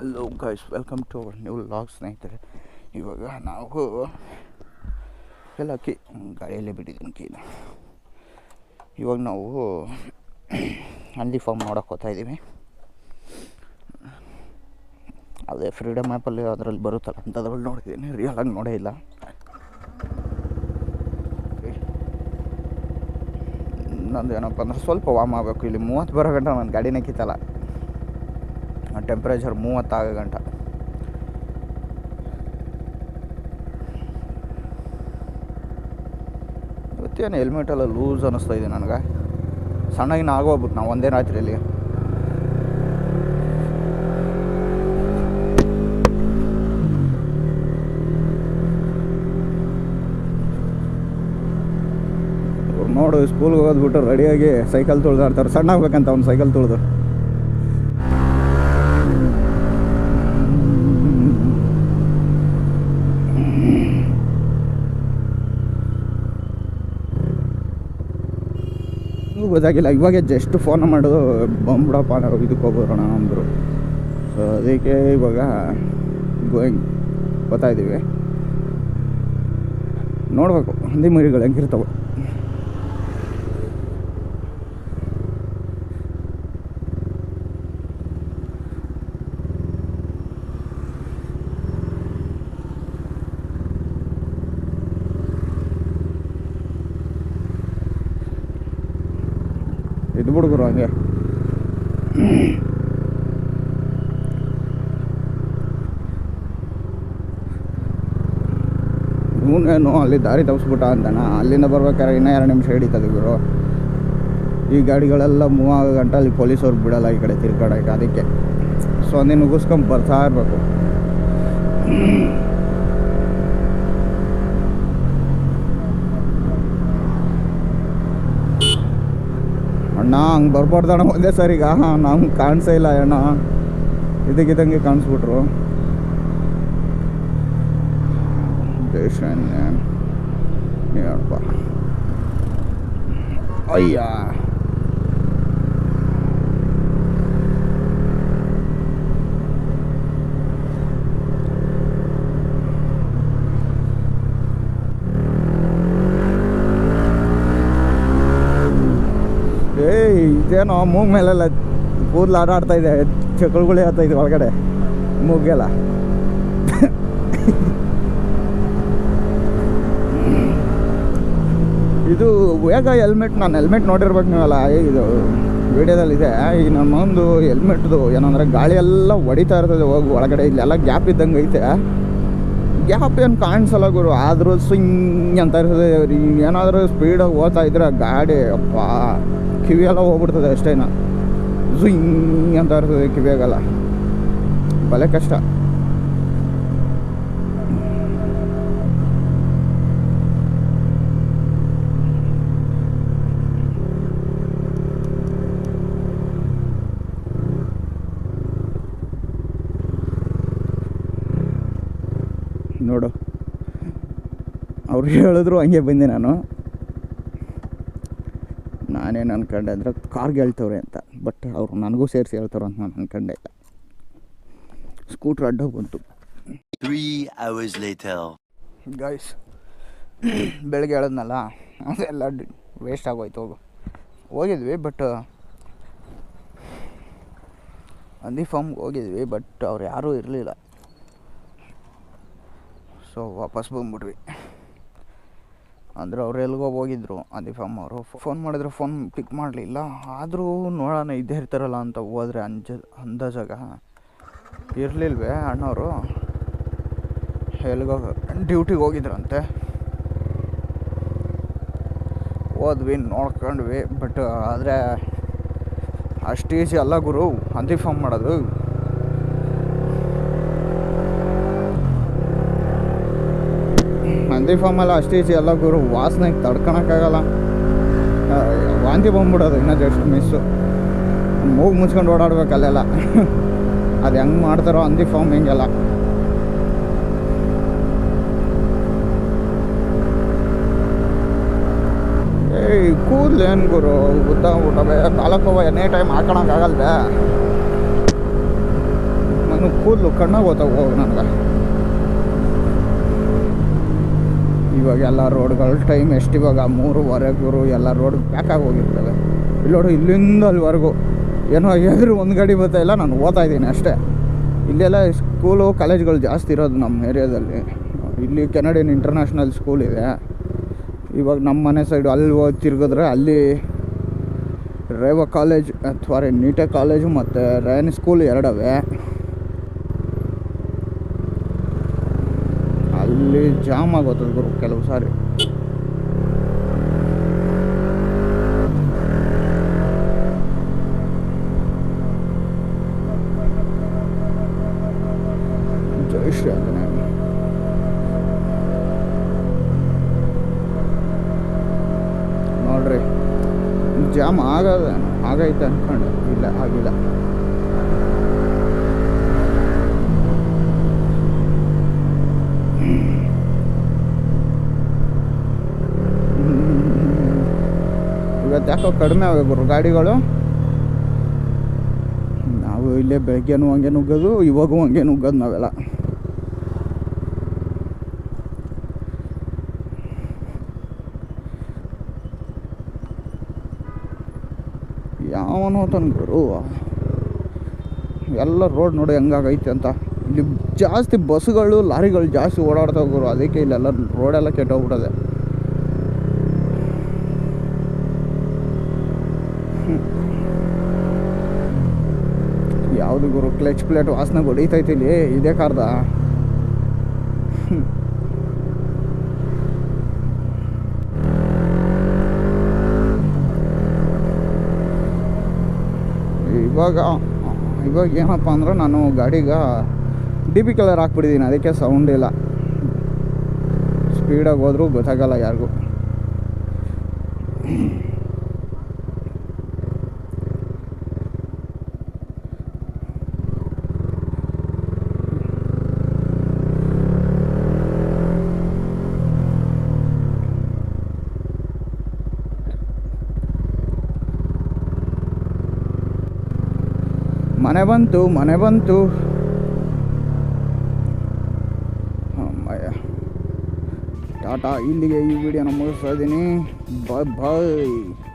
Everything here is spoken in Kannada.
Hello guys welcome to our new vlog ಸ್ನೇಹಿತರೆ. ಇವಾಗ ನಾವು ಎಲ್ಲ ಕಿ ಗಾಡಿಯಲ್ಲೇ ಬಿಟ್ಟಿದ್ದೀನಿ ಕೀನ ಇವಾಗ ನಾವು ಹಂದಿ ಫಾರ್ಮ್ ನೋಡೋಕೆ ಹೋಗ್ತಾ ಇದ್ದೀವಿ. ಅದೇ ಫ್ರೀಡಮ್ ಆ್ಯಪಲ್ಲಿ ಅದರಲ್ಲಿ ಬರುತ್ತಲ್ಲ ಅಂಥದ್ರಲ್ಲಿ ನೋಡಿದ್ದೀನಿ. ರಿಯಲಾಗಿ ನೋಡೇ ಇಲ್ಲ. ನಂದು ಏನಪ್ಪ ಅಂದ್ರೆ ಸ್ವಲ್ಪ ವಾಮ್ ಆಗಬೇಕು. ಇಲ್ಲಿ ಮೂವತ್ತು ಬರೋ ಗಂಟೆ ನನ್ನ ಗಾಡಿನೇ ಕಿತ್ತಲ್ಲ. ಟೆಂಪ್ರೇಚರ್ ಮೂವತ್ತು ಆಗೋ ಗಂಟ. ಇವತ್ತೇನು ಹೆಲ್ಮೆಟೆಲ್ಲ ಲೂಸ್ ಅನ್ನಿಸ್ತಾ ಇದೆ ನನಗೆ. ಸಣ್ಣಗಿನ ಆಗೋಗ್ಬಿಟ್ಟು ನಾವು ಒಂದೇ ರಾತ್ರಿಯಲ್ಲಿ ನೋಡು ಸ್ಕೂಲ್ಗೆ ಹೋಗೋದ್ಬಿಟ್ಟು ರೆಡಿಯಾಗಿ ಸೈಕಲ್ ತುಳಿದಾಡ್ತಾರೆ ಸಣ್ಣ ಆಗ್ಬೇಕಂತ ಅವ್ನು ಸೈಕಲ್ ತುಳಿದು. ಇನ್ನೂ ಗೊತ್ತಾಗಿಲ್ಲ. ಇವಾಗ ಜಸ್ಟ್ ಫೋನ್ ಮಾಡೋದು ಬಂದ್ಬಿಡಪ್ಪ ನಾವು ಇದಕ್ಕೆ ಹೋಗೋಣ ಅಂದರು. ಸೊ ಅದಕ್ಕೆ ಇವಾಗ ಗೋಯಿಂಗ್ ಬರ್ತಾ ಇದ್ದೀವಿ ನೋಡಬೇಕು, ಹಂದಿ ಮರಿಗಳು ಹೆಂಗಿರ್ತಾವೆ. ಇದು ಬಿಡ್ಗುರು ಹಂಗೆ. ಇವನೇನು ಅಲ್ಲಿ ದಾರಿ ತಪ್ಪಿಸ್ಬಿಟ್ಟ ಅಂತಾನ. ಅಲ್ಲಿಂದ ಬರ್ಬೇಕಾದ್ರೆ ಇನ್ನೂ ಎರಡು ನಿಮಿಷ ಹಿಡಿತದೆ ಇವರು ಈ ಗಾಡಿಗಳೆಲ್ಲ ಮೂವ್ ಆಗೋ ಗಂಟೆ ಅಲ್ಲಿ ಪೊಲೀಸವ್ರು ಬಿಡಲ್ಲ ಈ ಕಡೆ ತಿರ್ಗಾಡಕ್ಕೆ. ಅದಕ್ಕೆ. ಸೊ ನೀನು ಮುಗಿಸ್ಕೊಂಡು ಬರ್ತಾ ಇರಬೇಕು. ಅಣ್ಣ ಹಂಗೆ ಬರ್ಬಾರ್ದಣ್ಣ ಒಂದೇ ಸರಿಗ ನಮ್ಗೆ ಕಾಣಿಸೇ ಇಲ್ಲ ಅಣ್ಣ. ಇದಕ್ಕಿದ್ದಂಗೆ ಕಾಣಿಸ್ಬಿಟ್ರು. ದೇಶ ಅಯ್ಯ ಏಯ್ ಇದೇನೋ ಮೂಗ್ ಮೇಲೆಲ್ಲ ಕೂದಲು ಆಟ ಆಡ್ತಾ ಇದೆ ಚಕಳಗಳೇ ಆಗ್ತಾ ಇದೆ ಒಳಗಡೆ ಮೂಗೆಲ್ಲ ಇದು ವೇಗ ಹೆಲ್ಮೆಟ್ ನಾನು ಹೆಲ್ಮೆಟ್ ನೋಡಿರ್ಬೇಕು ನೀವಲ್ಲ ಇದು ವಿಡಿಯೋದಲ್ಲಿ ಇದೆ ಈಗ ನಮ್ಮೊಂದು ಹೆಲ್ಮೆಟ್ದು ಏನಂದ್ರೆ ಗಾಳಿ ಎಲ್ಲ ಹೊಡಿತಾ ಇರ್ತದೆ, ಹೋಗಿ, ಒಳಗಡೆ ಇಲ್ಲೆಲ್ಲ ಗ್ಯಾಪ್ ಇದ್ದಂಗೆ ಐತೆ. ಗ್ಯಾಪ್ ಏನು ಕಾಣಿಸಲ್ಲ ಗುರು, ಆದರೂ ಸ್ವಿಂಗ್ ಅಂತ ಇರ್ತದೆ ಏನಾದರೂ ಸ್ಪೀಡಾಗಿ ಓದ್ತಾ ಇದ್ರೆ ಗಾಡಿ, ಅಪ್ಪ ಕಿವಿಯೆಲ್ಲ ಹೋಗ್ಬಿಡ್ತದೆ ಅಷ್ಟೇನ. ಝುಯಿಂಗ್ ಅಂತ ಇರ್ತದೆ ಕಿವಿಯಾಗಲ್ಲ. ಭಲೆ ಕಷ್ಟ. ಅವ್ರು ಹೇಳಿದ್ರು ಹಂಗೆ ಬಂದೆ ನಾನು. ನಾನೇನು ಅನ್ಕೊಂಡೆ ಅಂದರೆ ಕಾರ್ಗೆ ಹೇಳ್ತವ್ರೆ ಅಂತ. ಬಟ್ ಅವರು ನನಗೂ ಸೇರಿಸಿ ಹೇಳ್ತಾರೆ ಅಂತ ನಾನು ಅನ್ಕೊಂಡೆ ಸ್ಕೂಟ್ರ್ ಅಡ್ಡ ಬಂತು. ಗಾಯ್ಸ್ ಬೆಳಗ್ಗೆ ಹೇಳದ್ನಲ್ಲ ಅದೆಲ್ಲ ವೇಸ್ಟ್ ಆಗೋಯ್ತು. ಹೋಗು ಹೋಗಿದ್ವಿ ಬಟ್ ಅಂದಿ ಫಾರ್ಮ್ಗೆ ಹೋಗಿದ್ವಿ ಬಟ್ ಅವ್ರು ಯಾರೂ ಇರಲಿಲ್ಲ. ಸೊ ವಾಪಸ್ ಬಂದ್ಬಿಟ್ವಿ. ಅಂದರೆ ಅವ್ರು ಎಲ್ಗೋ ಹೋಗಿದ್ರು ಹಂದಿ ಫಾರ್ಮ್ ಅವರು. ಫೋನ್ ಮಾಡಿದ್ರು, ಫೋನ್ ಪಿಕ್ ಮಾಡಲಿಲ್ಲ. ಆದರೂ ನೋಡೋಣ, ಇದ್ದೇ ಇರ್ತಾರಲ್ಲ ಅಂತ ಹೋದ್ರೆ ಅಂಜ ಅಂದಾಜಾಗ ಇರಲಿಲ್ವೇ ಅಣ್ಣವರು? ಎಲ್ಗೋ ಡ್ಯೂಟಿಗೆ ಹೋಗಿದ್ರಂತೆ. ಹೋದ್ವಿ, ನೋಡ್ಕೊಂಡ್ವಿ, ಬಟ್ ಆದರೆ ಅಷ್ಟು ಈಸಿ ಅಲ್ಲ ಗುರು ಅಂತಿ ಫಾರ್ಮ್ ಮಾಡೋದು. ಹಂದಿ ಫಾರ್ಮಲ್ಲ ಅಷ್ಟು ಈಸಿ ಎಲ್ಲ ಗುರು ವಾಸನೆ ತಡ್ಕೊಳಕ್ಕಾಗಲ್ಲ ವಾಂತಿ ಬಂದ್ಬಿಡೋದು ಇನ್ನೂ ಜಸ್ಟ್ ಮಿಸ್ಸು. ಮೂಗು ಮುಚ್ಕೊಂಡು ಓಡಾಡ್ಬೇಕು ಅಲ್ಲೆಲ್ಲ. ಅದು ಹೆಂಗೆ ಮಾಡ್ತಾರೋ ಅಂದಿ ಫಾರ್ಮ್ ಹಿಂಗೆಲ್ಲ. ಏಯ್, ಕೂದಲು ಏನು ಗುರು? ಉದ್ದ ಊಟವೇ ಕಾಲಕ್ಕವ ಎನಿ ಟೈಮ್ ಹಾಕೊಳಕ್ಕಾಗಲ್ವೇ ನನಗೆ ಕೂದಲು ಕಣ್ಣಾಗ ಗೊತ್ತಾಗ ಹೋಗಿ ನನಗೆ. ಇವಾಗ ಎಲ್ಲ ರೋಡ್ಗಳು ಟೈಮ್ ಎಷ್ಟು ಇವಾಗ? ಮೂರುವರೆಗೂ ಎಲ್ಲ ರೋಡ್ ಪ್ಯಾಕಾಗಿ ಹೋಗಿರ್ತವೆ ಇಲ್ಲಿ ನೋಡು, ಇಲ್ಲಿಂದ ಅಲ್ಲಿವರೆಗೂ ಏನೋ ಎದುರು ಒಂದು ಗಾಡಿ ಬರ್ತಾ ಇಲ್ಲ, ನಾನು ಓದ್ತಾ ಇದ್ದೀನಿ ಅಷ್ಟೇ. ಇಲ್ಲೆಲ್ಲ ಸ್ಕೂಲು ಕಾಲೇಜ್ಗಳು ಜಾಸ್ತಿ ಇರೋದು ನಮ್ಮ ಏರಿಯಾದಲ್ಲಿ ಇಲ್ಲಿ ಕೆನಡಿಯನ್ ಇಂಟರ್ನ್ಯಾಷನಲ್ ಸ್ಕೂಲ್ ಇದೆ. ಇವಾಗ ನಮ್ಮ ಮನೆ ಸೈಡು ಅಲ್ಲಿ ಹೋಗಿ ತಿರ್ಗಿದ್ರೆ ಅಲ್ಲಿ ರೇವ ಕಾಲೇಜ್ ಅಥವಾ ನೀಟೆ ಕಾಲೇಜು ಮತ್ತು ರಯನ್ ಸ್ಕೂಲ್ ಎರಡವೆ. ಅಲ್ಲಿ ಜಾಮ್ ಆಗೋತದ ಗುರು ಕೆಲವು ಸಾರಿ. ನೋಡ್ರಿ ಜಾಮ್ ಆಗದ ಆಗೈತೆ ಅನ್ಕೊಂಡು ಇಲ್ಲ ಆಗಿಲ್ಲ. ಕಡಿಮೆ ಆಗ ಗುರು. ಗಾಡಿಗಳು ನಾವು ಇಲ್ಲೇ ಬೆಳಗ್ಗೆನೂ ಹಂಗೆ ನುಗ್ಗೋದು, ಇವಾಗೂ ಹಂಗೆ ನುಗ್ಗೋದು ನಾವೆಲ್ಲ. ಯಾವನೋ ಗುರು. ಎಲ್ಲ ರೋಡ್ ನೋಡಿ ಹೆಂಗಾಗೈತೆ ಅಂತ. ಇಲ್ಲಿ ಜಾಸ್ತಿ ಬಸ್ಗಳು ಲಾರಿಗಳು ಜಾಸ್ತಿ ಓಡಾಡ್ತಾವೆ ಗುರು. ಅದಕ್ಕೆ ಇಲ್ಲೆಲ್ಲ ರೋಡೆಲ್ಲ ಕೆಟ್ಟೋಗ್ಬಿಟ್ಟದೆ. ಯಾವುದು ಗುರು ಕ್ಲಚ್ ಪ್ಲೇಟ್ ವಾಸನೆ ಹೊಡಿತೈತಿ ಇಲ್ಲಿ, ಇದೇ ಕಾರ್ದ? ಇವಾಗ ಇವಾಗ ಏನಪ್ಪ ಅಂದ್ರೆ ನಾನು ಗಾಡಿಗೆ ಡಿ ಪಿ ಕಲರ್ ಹಾಕ್ಬಿಟ್ಟಿದ್ದೀನಿ ಅದಕ್ಕೆ ಸೌಂಡ್ ಇಲ್ಲ. ಸ್ಪೀಡಾಗಿ ಹೋದರೂ ಗೊತ್ತಾಗಲ್ಲ ಯಾರಿಗೂ. ಮನೆ ಬಂತು ಮನೆ ಬಂತು. ಅಮ್ಮಯ್ಯ. ಟಾಟಾ ಇಲ್ಲಿಗೆ ಈ ವಿಡಿಯೋನ ಮುಗಿಸ್ತಾ ಇದ್ದೀನಿ. ಬಾಯ್ ಬಾಯ್.